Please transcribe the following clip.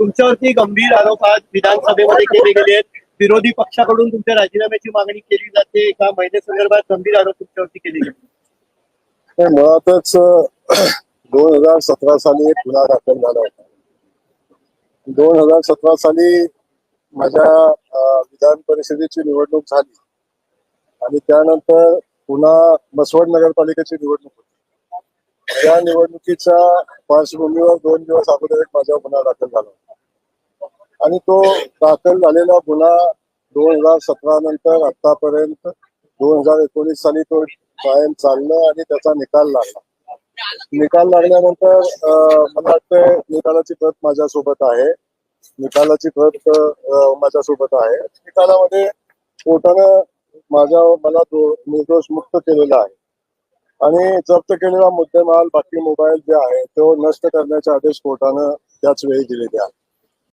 तुमच्यावरती गंभीर आरोप आज विधानसभेमध्ये केले गेले आहेत. विरोधी पक्षाकडून तुमच्या राजीनाम्याची मागणी केली जाते. एका महिन्यासंदर्भात गंभीर आरोप तुमच्यावरती केले गेले तर मुळातच दोन हजार सतरा साली एक गुन्हा दाखल झाला होता. दोन हजार सतरा साली माझ्या विधान परिषदेची निवडणूक झाली. आणि त्यानंतर पुन्हा मसवड नगरपालिकेची निवडणूक होती. त्या निवडणुकीच्या पार्श्वभूमीवर दोन दिवस अगोदर एक माझ्यावर गुन्हा दाखल झाला होता. आणि तो दाखल झालेला गुन्हा दोन हजार सतरा नंतर आतापर्यंत दोन हजार एकोणीस साली तो कायम चाललं आणि त्याचा निकाल लागला. निकाल लागल्यानंतर मला वाटतं निकालाची प्रत माझ्यासोबत आहे. निकालाची प्रत माझ्यासोबत आहे. निकालामध्ये कोर्टानं माझ्या मला दो- निर्दोष मुक्त केलेला आहे. आणि जप्त केलेला मुद्देमाल बाकी मोबाईल जे आहे तो नष्ट करण्याचे आदेश कोर्टानं त्याच वेळी दिलेले आहेत.